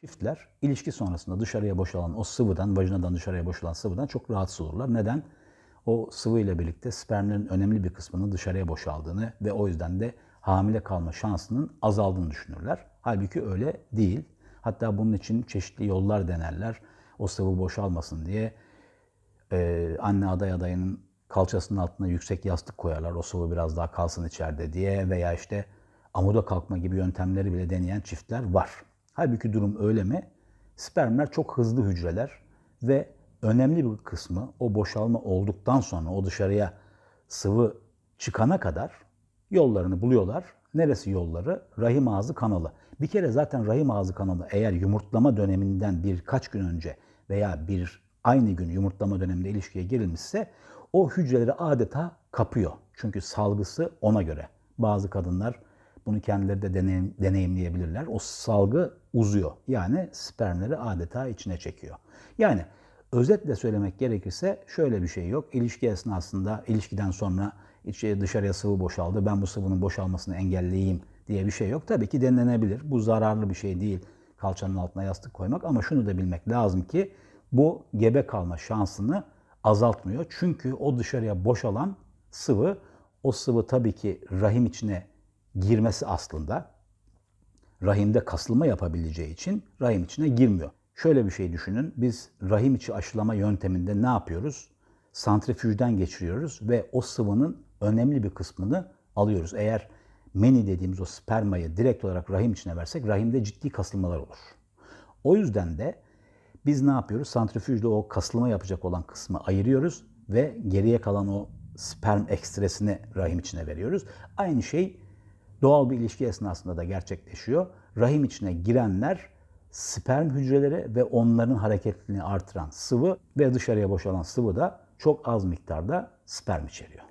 Çiftler ilişki sonrasında dışarıya boşalan o sıvıdan, vajinadan dışarıya boşalan sıvıdan çok rahatsız olurlar. Neden? O sıvı ile birlikte spermlerin önemli bir kısmının dışarıya boşaldığını ve o yüzden de hamile kalma şansının azaldığını düşünürler. Halbuki öyle değil. Hatta bunun için çeşitli yollar denerler. O sıvı boşalmasın diye e, anne aday adayının kalçasının altına yüksek yastık koyarlar. O sıvı biraz daha kalsın içeride diye veya işte amuda kalkma gibi yöntemleri bile deneyen çiftler var. Halbuki durum öyle mi? Spermler çok hızlı hücreler ve önemli bir kısmı o boşalma olduktan sonra o dışarıya sıvı çıkana kadar yollarını buluyorlar. Neresi yolları? Rahim ağzı kanalı. Bir kere zaten rahim ağzı kanalı eğer yumurtlama döneminden birkaç gün önce veya bir aynı gün yumurtlama döneminde ilişkiye girilmişse o hücreleri adeta kapıyor. Çünkü salgısı ona göre. Bazı kadınlar bunu kendileri de deneyim, deneyimleyebilirler. O salgı uzuyor. Yani spermleri adeta içine çekiyor. Yani özetle söylemek gerekirse şöyle bir şey yok. İlişki esnasında, ilişkiden sonra içe dışarıya sıvı boşaldı. Ben bu sıvının boşalmasını engelleyeyim diye bir şey yok. Tabii ki denenebilir. Bu zararlı bir şey değil kalçanın altına yastık koymak ama şunu da bilmek lazım ki bu gebe kalma şansını azaltmıyor. Çünkü o dışarıya boşalan sıvı o sıvı tabii ki rahim içine girmesi aslında rahimde kasılma yapabileceği için rahim içine girmiyor. Şöyle bir şey düşünün. Biz rahim içi aşılama yönteminde ne yapıyoruz? Santrifüjden geçiriyoruz ve o sıvının önemli bir kısmını alıyoruz. Eğer meni dediğimiz o spermayı direkt olarak rahim içine versek rahimde ciddi kasılmalar olur. O yüzden de biz ne yapıyoruz? Santrifüjde o kasılma yapacak olan kısmı ayırıyoruz ve geriye kalan o sperm ekstresini rahim içine veriyoruz. Aynı şey doğal bir ilişki esnasında da gerçekleşiyor. Rahim içine girenler sperm hücreleri ve onların hareketliliğini artıran sıvı ve dışarıya boşalan sıvı da çok az miktarda sperm içeriyor.